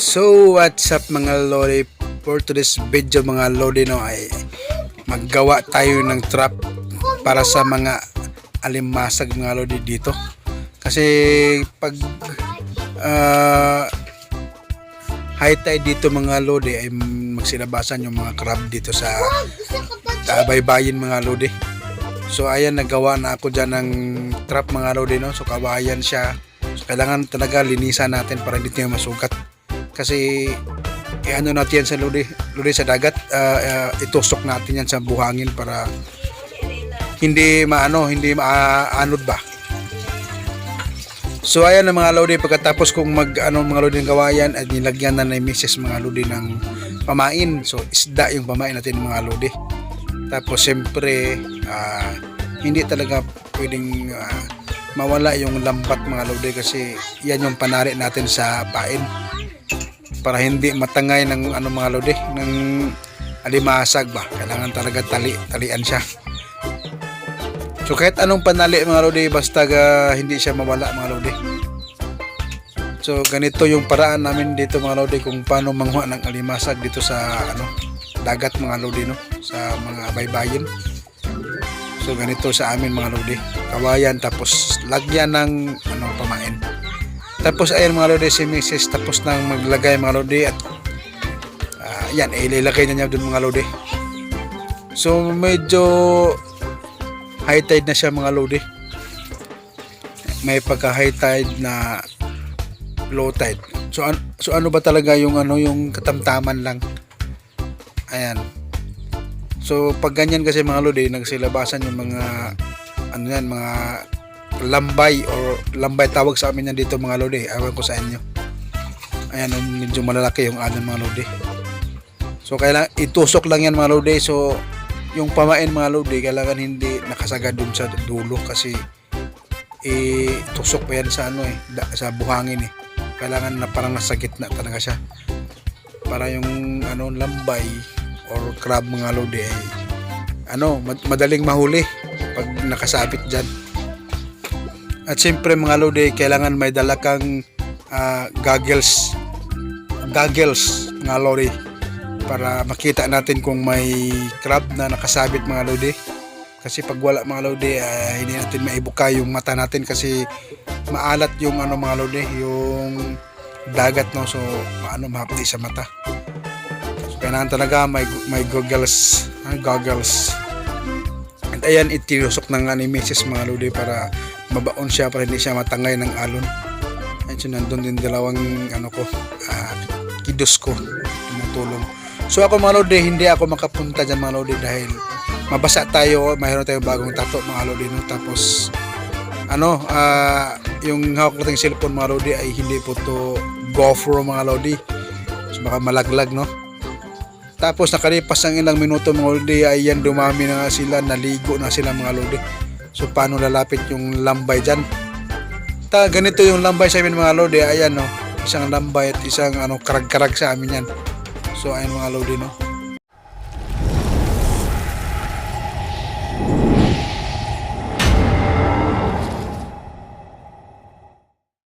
So what's up mga lodi For today's video mga lodi no ay maggawa tayo ng trap para sa mga alimasag mga lodi dito. Kasi pag ah, high tide dito mga lodi ay magsilabasan yung mga crab dito sa kabaybayin mga lodi So ayan nagawa na ako dyan ng trap mga lodi no? So kawayan siya. So kailangan talaga linisan natin para hindi tayo masugat kasi eh, ano natin yan sa lodi, lodi sa dagat ah, ah, itusok natin yan sa buhangin para hindi maano hindi maanod ba? So ayan na mga lodi. Pagkatapos kong mag ano mga lodi ng gawayan at nilagyan na ni Mrs. mga lodi ng pamain. So isda yung pamain natin mga lodi. Tapos siyempre ah, hindi talaga pwedeng ah, mawala yung lambat mga lodi kasi yan yung panari natin sa pain para hindi matangay ng ano mga lodi ng alimasag ba? Kailangan talaga tali talian siya. So kahit anong panali mga lodi basta ga, hindi siya mawala mga lodi. So ganito yung paraan namin dito mga lodi kung paano manghuha ng alimasag dito sa ano dagat mga lodi no? Sa mga baybayin. So ganito sa amin mga lodi. Kawayan tapos lagyan ng ano pamain tapos ayan mga lodi si Mrs. tapos nang maglagay mga lodi at ah, yan ililagay na niya dun mga lodi. So medyo high tide na siya mga lodi. May pagka high tide na low tide. So an- so ano ba talaga yung ano yung katamtaman lang. Ayan. So pag ganyan kasi mga lodi nagsilabasan yung mga ano yan mga lambay or lambay tawag sa amin yan dito mga lodi. Awan ko sa inyo. Ayan um, medyo malalaki yung anon mga lodi. So kailangan itusok lang yan mga lodi. So yung pamain mga lodi kailangan hindi nakasagad dun sa dulo kasi itusok pa yan sa ano eh sa buhangin eh. Kailangan na parang nasa gitna talaga siya. Para yung ano lambay or crab mga lodi ay ano mad- madaling mahuli pag nakasabit dyan at siyempre mga lodi, kailangan may dala kang ah, goggles. Goggles mga lodi. Para makita natin kung may crab na nakasabit mga lodi. Kasi pag wala mga lodi, ah, hindi natin maibuka yung mata natin kasi maalat yung ano mga lodi, yung dagat no. So maano mahapdi sa mata. So, kailangan talaga may may goggles, ah, goggles. At ayan, itinusok ng ni Mrs. mga lodi para mabaon siya para hindi siya matangay ng alon. Ayun, so nandun din dalawang ano ko, ah, kidos ko, tumutulong. So ako mga lodi, hindi ako makapunta dyan mga lodi dahil mabasa tayo, mayroon tayong bagong tato mga lodi. No? Tapos, ano, ah, yung hawak nating cellphone mga lodi ay hindi po to GoPro mga lodi. So baka malaglag, no? Tapos nakalipas ang ilang minuto mga lodi ay yan dumami na sila, naligo na sila mga lodi. So paano lalapit yung lambay dyan? Ta, ganito yung lambay sa amin mga lodi. Ayan no. Isang lambay at isang ano karag-karag sa amin yan. So ayan mga lodi no.